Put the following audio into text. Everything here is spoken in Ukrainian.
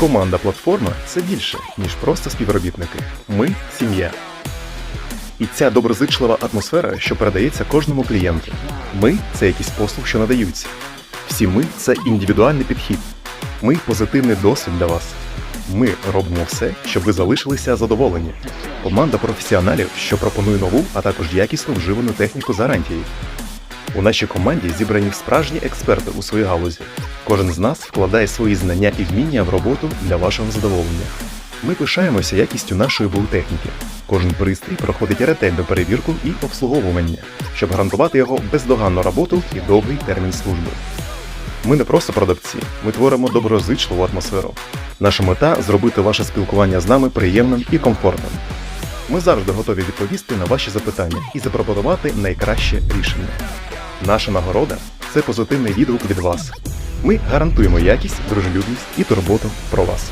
Команда платформа це більше, ніж просто співробітники. Ми сім'я. І ця доброзичлива атмосфера, що передається кожному клієнту. Ми це якийсь послуг, що надаються. Всі ми це індивідуальний підхід. Ми позитивний досвід для вас. Ми робимо все, щоб ви залишилися задоволені. Команда професіоналів, що пропонує нову, а також якісно вживану техніку з гарантією. У нашій команді зібрані справжні експерти у своїй галузі. Кожен з нас вкладає свої знання і вміння в роботу для вашого задоволення. Ми пишаємося якістю нашої техніки. Кожен пристрій проходить ретельну перевірку і обслуговування, щоб гарантувати його бездоганну роботу і довгий термін служби. Ми не просто продавці, ми творимо доброзичливу атмосферу. Наша мета зробити ваше спілкування з нами приємним і комфортним. Ми завжди готові відповісти на ваші запитання і запропонувати найкраще рішення. Наша нагорода це позитивний відгук від вас. Ми гарантуємо якість, дружелюбність і турботу про вас.